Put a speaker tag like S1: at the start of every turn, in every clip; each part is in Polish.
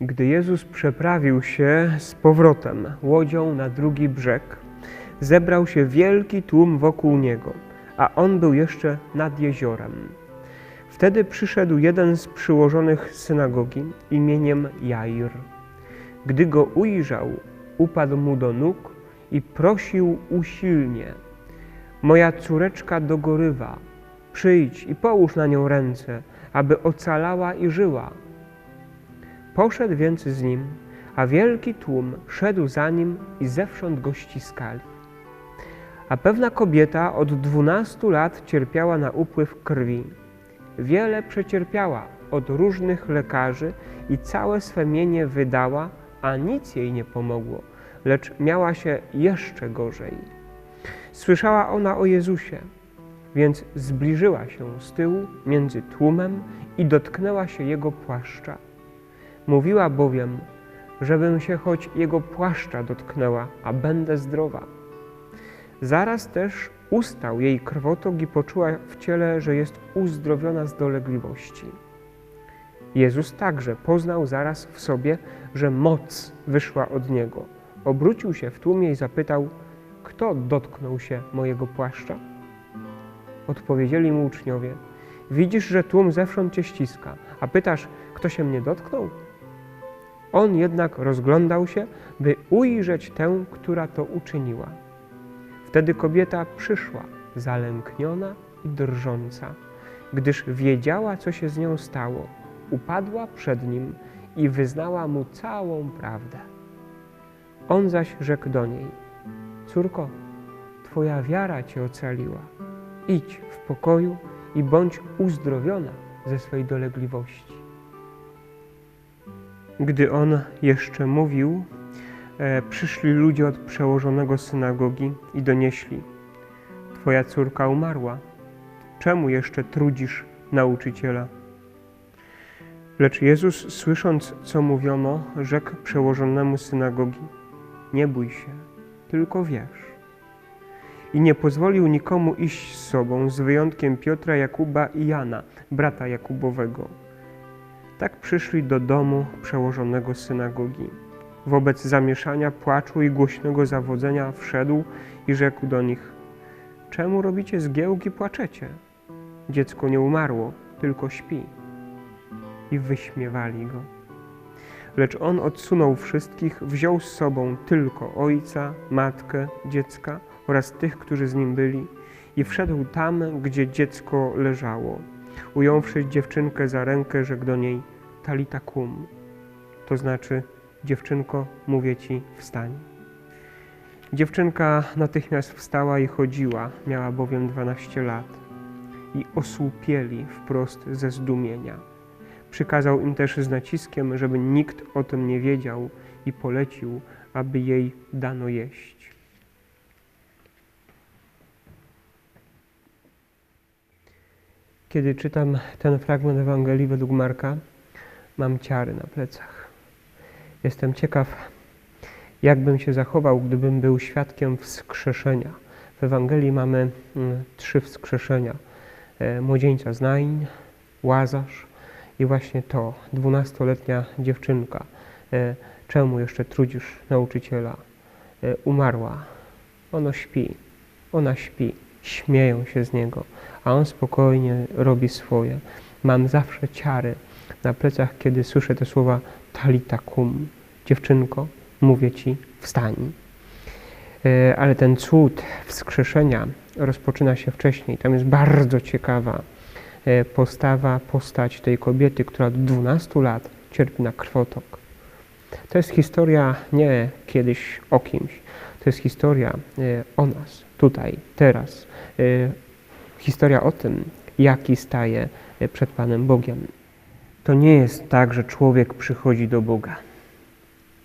S1: Gdy Jezus przeprawił się z powrotem łodzią na drugi brzeg, zebrał się wielki tłum wokół niego, a on był jeszcze nad jeziorem. Wtedy przyszedł jeden z przyłożonych synagogi imieniem Jair. Gdy go ujrzał, upadł mu do nóg i prosił usilnie: Moja córeczka dogorywa, przyjdź i połóż na nią ręce, aby ocalała i żyła. Poszedł więc z nim, a wielki tłum szedł za nim i zewsząd go ściskali. A pewna kobieta od dwunastu lat cierpiała na upływ krwi. Wiele przecierpiała od różnych lekarzy i całe swe mienie wydała, a nic jej nie pomogło, lecz miała się jeszcze gorzej. Słyszała ona o Jezusie, więc zbliżyła się z tyłu między tłumem i dotknęła się jego płaszcza. Mówiła bowiem, żebym się choć jego płaszcza dotknęła, a będę zdrowa. Zaraz też ustał jej krwotok i poczuła w ciele, że jest uzdrowiona z dolegliwości. Jezus także poznał zaraz w sobie, że moc wyszła od niego. Obrócił się w tłumie i zapytał, kto dotknął się mojego płaszcza? Odpowiedzieli mu uczniowie, widzisz, że tłum zewsząd cię ściska, a pytasz, kto się mnie dotknął? On jednak rozglądał się, by ujrzeć tę, która to uczyniła. Wtedy kobieta przyszła, zalękniona i drżąca, gdyż wiedziała, co się z nią stało. Upadła przed nim i wyznała mu całą prawdę. On zaś rzekł do niej: Córko, twoja wiara cię ocaliła. Idź w pokoju i bądź uzdrowiona ze swej dolegliwości. Gdy on jeszcze mówił, e, przyszli ludzie od przełożonego synagogi i donieśli: Twoja córka umarła. Czemu jeszcze trudzisz nauczyciela? Lecz Jezus, słysząc, co mówiono, rzekł przełożonemu synagogi: Nie bój się, tylko wierz. I nie pozwolił nikomu iść z sobą, z wyjątkiem Piotra, Jakuba i Jana, brata Jakubowego. Tak przyszli do domu przełożonego synagogi. Wobec zamieszania, płaczu i głośnego zawodzenia wszedł i rzekł do nich: Czemu robicie zgiełki, płaczecie? Dziecko nie umarło, tylko śpi. I wyśmiewali go. Lecz on odsunął wszystkich, wziął z sobą tylko ojca, matkę, dziecka oraz tych, którzy z nim byli, i wszedł tam, gdzie dziecko leżało. Ująwszy dziewczynkę za rękę, rzekł do niej talita kum, to znaczy dziewczynko, mówię ci, wstań. Dziewczynka natychmiast wstała i chodziła, miała bowiem 12 lat i osłupieli wprost ze zdumienia. Przykazał im też z naciskiem, żeby nikt o tym nie wiedział i polecił, aby jej dano jeść. Kiedy czytam ten fragment Ewangelii według Marka, mam ciary na plecach. Jestem ciekaw, jakbym się zachował, gdybym był świadkiem wskrzeszenia. W Ewangelii mamy mm, trzy wskrzeszenia. E, młodzieńca z Nain, Łazarz i właśnie to, dwunastoletnia dziewczynka. E, czemu jeszcze trudzisz nauczyciela? E, umarła. Ono śpi. Ona śpi. Śmieją się z niego, a on spokojnie robi swoje. Mam zawsze ciary na plecach, kiedy słyszę te słowa talita kum. Dziewczynko, mówię ci, wstań. E, ale ten cud wskrzeszenia rozpoczyna się wcześniej. Tam jest bardzo ciekawa e, postawa, postać tej kobiety, która od 12 lat cierpi na krwotok. To jest historia nie kiedyś o kimś, to jest historia e, o nas, tutaj, teraz. Historia o tym, jaki staje przed Panem Bogiem. To nie jest tak, że człowiek przychodzi do Boga.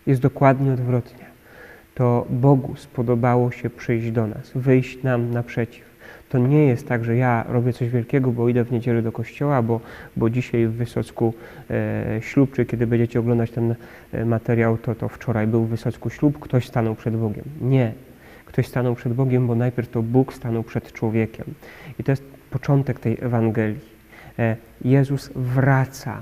S1: Jest dokładnie odwrotnie. To Bogu spodobało się przyjść do nas, wyjść nam naprzeciw. To nie jest tak, że ja robię coś wielkiego, bo idę w niedzielę do kościoła, bo, bo dzisiaj w Wysocku e, ślub, czy kiedy będziecie oglądać ten e, materiał, to, to wczoraj był w Wysocku ślub, ktoś stanął przed Bogiem. Nie. Ktoś stanął przed Bogiem, bo najpierw to Bóg stanął przed człowiekiem. I to jest początek tej Ewangelii. E, Jezus wraca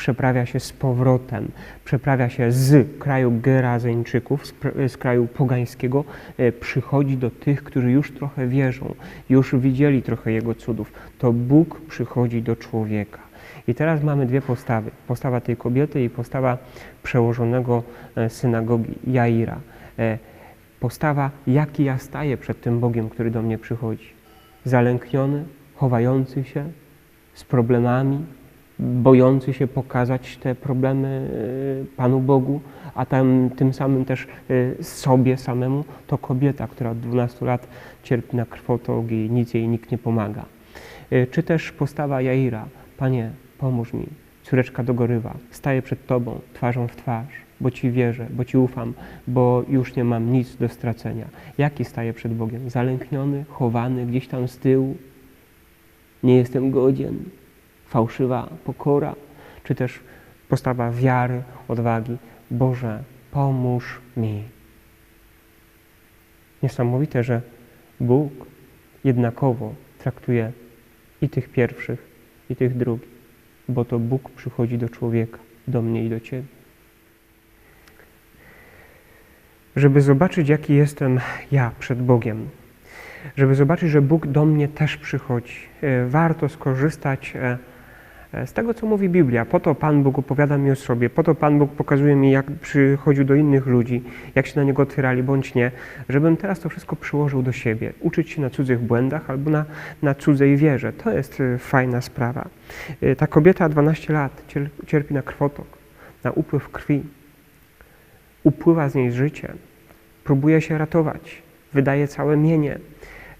S1: przeprawia się z powrotem, przeprawia się z kraju Gerazeńczyków, z, z kraju pogańskiego, e, przychodzi do tych, którzy już trochę wierzą, już widzieli trochę Jego cudów. To Bóg przychodzi do człowieka. I teraz mamy dwie postawy. Postawa tej kobiety i postawa przełożonego e, synagogi Jaira. E, Postawa, jaki ja staję przed tym Bogiem, który do mnie przychodzi. Zalękniony, chowający się, z problemami, bojący się pokazać te problemy e, Panu Bogu, a tam, tym samym też e, sobie samemu, to kobieta, która od 12 lat cierpi na krwotok i nic jej nikt nie pomaga. E, Czy też postawa Jaira, Panie, pomóż mi, córeczka dogorywa, staję przed Tobą, twarzą w twarz, bo Ci wierzę, bo Ci ufam, bo już nie mam nic do stracenia. Jaki staję przed Bogiem? Zalękniony, chowany, gdzieś tam z tyłu, nie jestem godzien, fałszywa pokora, czy też postawa wiary, odwagi. Boże, pomóż mi. Niesamowite, że Bóg jednakowo traktuje i tych pierwszych, i tych drugich, bo to Bóg przychodzi do człowieka, do mnie i do Ciebie. Żeby zobaczyć, jaki jestem ja przed Bogiem, żeby zobaczyć, że Bóg do mnie też przychodzi. E, Warto skorzystać e, z tego, co mówi Biblia. Po to Pan Bóg opowiada mi o sobie, po to Pan Bóg pokazuje mi, jak przychodził do innych ludzi, jak się na Niego otwierali, bądź nie, żebym teraz to wszystko przyłożył do siebie. Uczyć się na cudzych błędach albo na, na cudzej wierze. To jest e, fajna sprawa. E, Ta kobieta 12 lat cier- cierpi na krwotok, na upływ krwi. Upływa z niej życie. Próbuje się ratować. Wydaje całe mienie.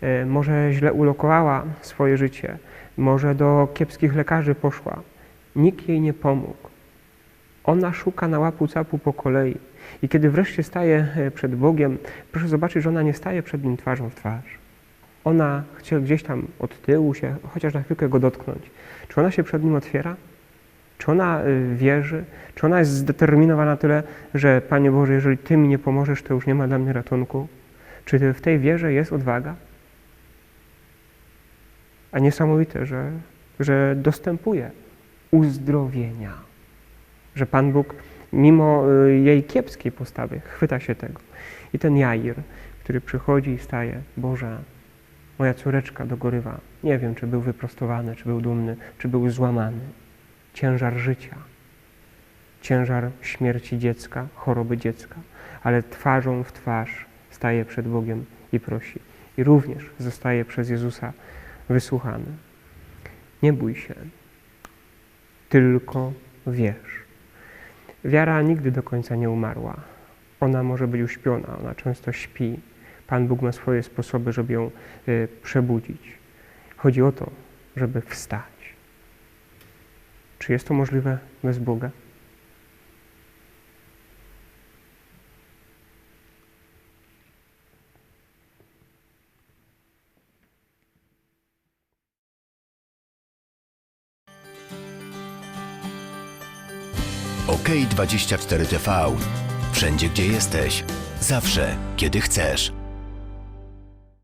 S1: E, Może źle ulokowała swoje życie. Może do kiepskich lekarzy poszła. Nikt jej nie pomógł. Ona szuka na łapu capu po kolei. I kiedy wreszcie staje e, przed Bogiem, proszę zobaczyć, że ona nie staje przed Nim twarzą w twarz. Ona chce gdzieś tam od tyłu się, chociaż na chwilkę go dotknąć. Czy ona się przed Nim otwiera? Czy ona y, wierzy? Czy ona jest zdeterminowana na tyle, że Panie Boże, jeżeli Ty mi nie pomożesz, to już nie ma dla mnie ratunku? Czy w tej wierze jest odwaga? A niesamowite, że, że dostępuje uzdrowienia. Że Pan Bóg, mimo y, jej kiepskiej postawy, chwyta się tego. I ten Jair, który przychodzi i staje, Boże, moja córeczka dogorywa. Nie wiem, czy był wyprostowany, czy był dumny, czy był złamany. Ciężar życia, ciężar śmierci dziecka, choroby dziecka, ale twarzą w twarz staje przed Bogiem i prosi. I również zostaje przez Jezusa wysłuchany. Nie bój się, tylko wierz. Wiara nigdy do końca nie umarła. Ona może być uśpiona, ona często śpi. Pan Bóg ma swoje sposoby, żeby ją y, przebudzić. Chodzi o to, żeby wstać. Czy jest to możliwe bez Boga?
S2: OK24 TV. Wszędzie gdzie jesteś. Zawsze, kiedy chcesz.